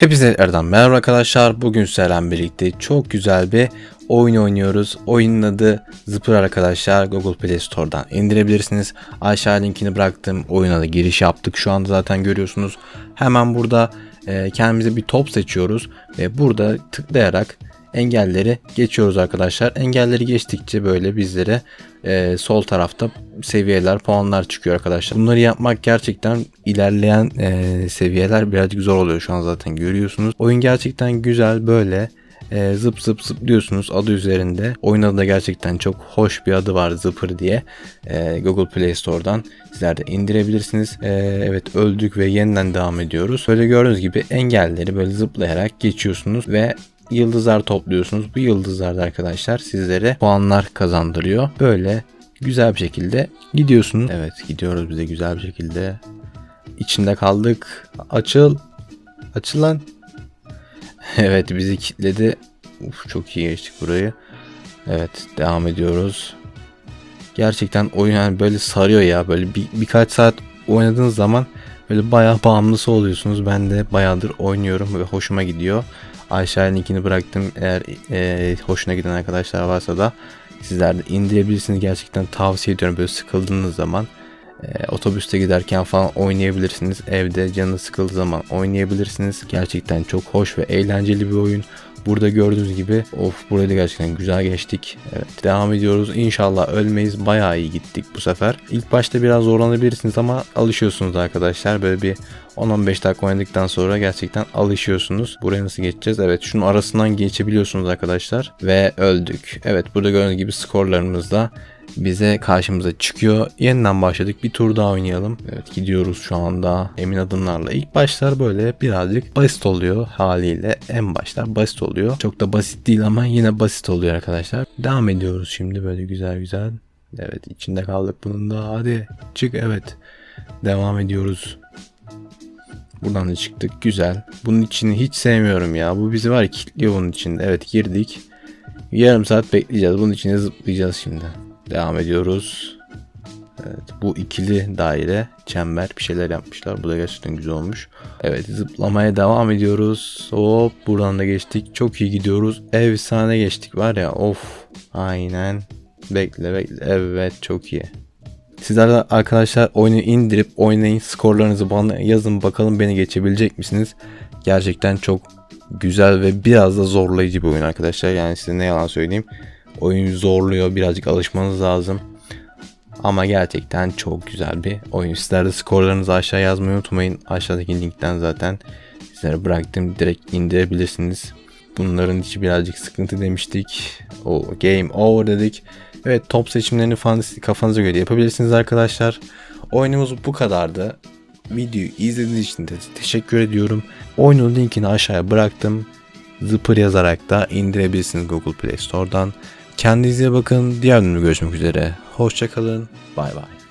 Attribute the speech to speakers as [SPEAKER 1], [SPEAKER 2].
[SPEAKER 1] Hepinize tekrardan merhaba arkadaşlar. Bugün sizlerle birlikte çok güzel bir oyun oynuyoruz. Oyunun adı Zıpır arkadaşlar. Google Play Store'dan indirebilirsiniz. Aşağı linkini bıraktım. Oyuna da giriş yaptık. Şu anda zaten görüyorsunuz. Hemen burada e, kendimize bir top seçiyoruz. Ve burada tıklayarak engelleri geçiyoruz arkadaşlar. Engelleri geçtikçe böyle bizlere e, sol tarafta seviyeler, puanlar çıkıyor arkadaşlar. Bunları yapmak gerçekten ilerleyen e, seviyeler birazcık zor oluyor şu an zaten görüyorsunuz. Oyun gerçekten güzel böyle e, zıp zıp zıplıyorsunuz adı üzerinde. Oyun adı da gerçekten çok hoş bir adı var Zıpır diye. E, Google Play Store'dan sizler de indirebilirsiniz. E, evet öldük ve yeniden devam ediyoruz. Böyle gördüğünüz gibi engelleri böyle zıplayarak geçiyorsunuz ve yıldızlar topluyorsunuz. Bu yıldızlarda arkadaşlar sizlere puanlar kazandırıyor. Böyle güzel bir şekilde gidiyorsunuz. Evet gidiyoruz bize güzel bir şekilde. İçinde kaldık. Açıl. Açıl lan. evet bizi kilitledi. Uf, çok iyi geçtik burayı. Evet devam ediyoruz. Gerçekten oyun yani böyle sarıyor ya. Böyle bir, birkaç saat oynadığınız zaman böyle bayağı bağımlısı oluyorsunuz. Ben de bayağıdır oynuyorum ve hoşuma gidiyor. Aşağıya linkini bıraktım. Eğer e, hoşuna giden arkadaşlar varsa da sizler de indirebilirsiniz. Gerçekten tavsiye ediyorum böyle sıkıldığınız zaman. E, otobüste giderken falan oynayabilirsiniz. Evde canı sıkıldığı zaman oynayabilirsiniz. Gerçekten çok hoş ve eğlenceli bir oyun. Burada gördüğünüz gibi of burayı da gerçekten güzel geçtik. Evet devam ediyoruz. İnşallah ölmeyiz. Bayağı iyi gittik bu sefer. İlk başta biraz zorlanabilirsiniz ama alışıyorsunuz arkadaşlar. Böyle bir 10-15 dakika oynadıktan sonra gerçekten alışıyorsunuz. Buraya nasıl geçeceğiz? Evet şunun arasından geçebiliyorsunuz arkadaşlar. Ve öldük. Evet burada gördüğünüz gibi skorlarımız da bize karşımıza çıkıyor. Yeniden başladık. Bir tur daha oynayalım. Evet gidiyoruz şu anda emin adımlarla. İlk başlar böyle birazcık basit oluyor haliyle. En başlar basit oluyor. Çok da basit değil ama yine basit oluyor arkadaşlar. Devam ediyoruz şimdi böyle güzel güzel. Evet içinde kaldık bunun da. Hadi çık evet. Devam ediyoruz. Buradan da çıktık. Güzel. Bunun içini hiç sevmiyorum ya. Bu bizi var ya kilitliyor bunun içinde. Evet girdik. Yarım saat bekleyeceğiz. Bunun içine zıplayacağız şimdi. Devam ediyoruz. Evet bu ikili daire çember bir şeyler yapmışlar. Bu da gerçekten güzel olmuş. Evet zıplamaya devam ediyoruz. Hop buradan da geçtik. Çok iyi gidiyoruz. Efsane geçtik var ya of. Aynen. Bekle bekle. Evet çok iyi. Sizler de arkadaşlar oyunu indirip oynayın. Skorlarınızı bana yazın bakalım beni geçebilecek misiniz? Gerçekten çok güzel ve biraz da zorlayıcı bir oyun arkadaşlar. Yani size ne yalan söyleyeyim. Oyun zorluyor. Birazcık alışmanız lazım. Ama gerçekten çok güzel bir oyun. Sizler de skorlarınızı aşağı yazmayı unutmayın. Aşağıdaki linkten zaten sizlere bıraktım. Direkt indirebilirsiniz. Bunların içi birazcık sıkıntı demiştik. O game over dedik. Evet top seçimlerini falan kafanıza göre yapabilirsiniz arkadaşlar. Oyunumuz bu kadardı. Videoyu izlediğiniz için de teşekkür ediyorum. Oyunun linkini aşağıya bıraktım. Zıpır yazarak da indirebilirsiniz Google Play Store'dan. Kendinize bakın. Diğer bölümde görüşmek üzere. Hoşçakalın. Bay bay.